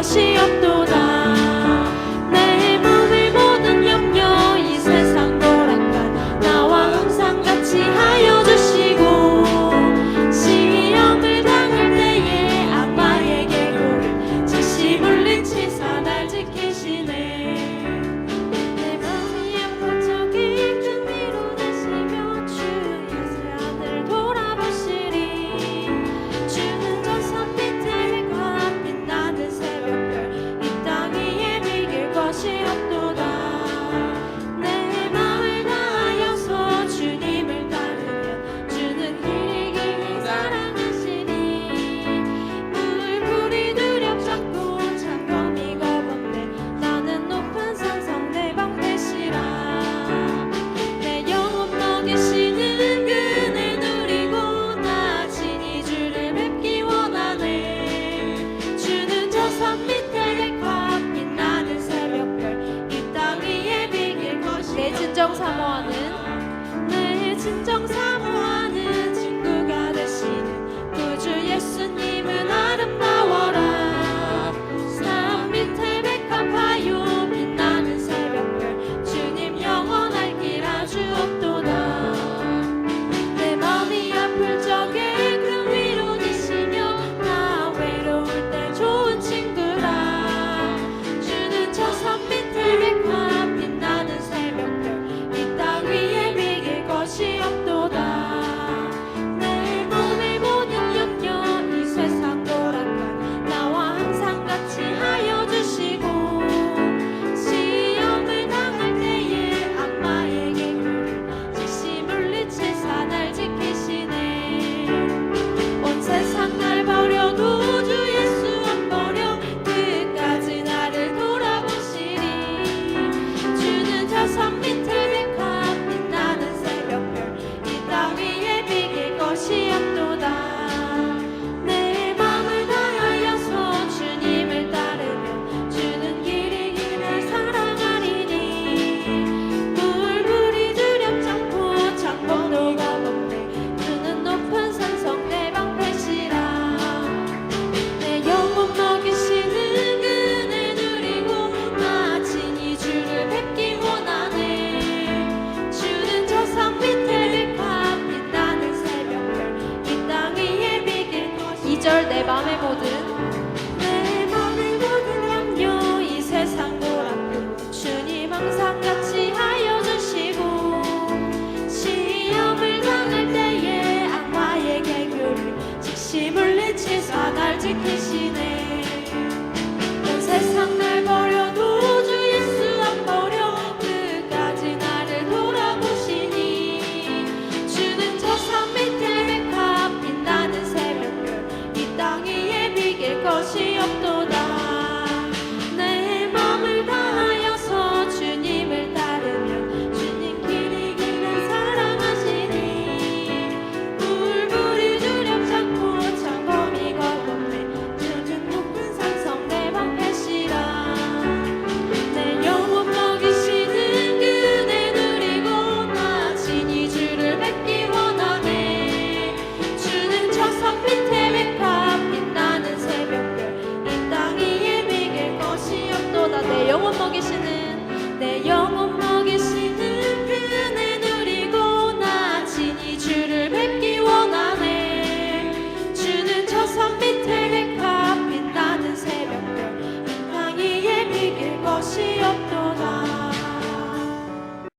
것이 없도 진정 사모하는 내 진정 사모. 마음의 모든 내 맘의 모든 염려 이 세상 보라고 주님 항상 같이 하여 주시고 시험을 당할 때에 악마의 계교를 즉시 물리치사 날 지키시 tanto. йому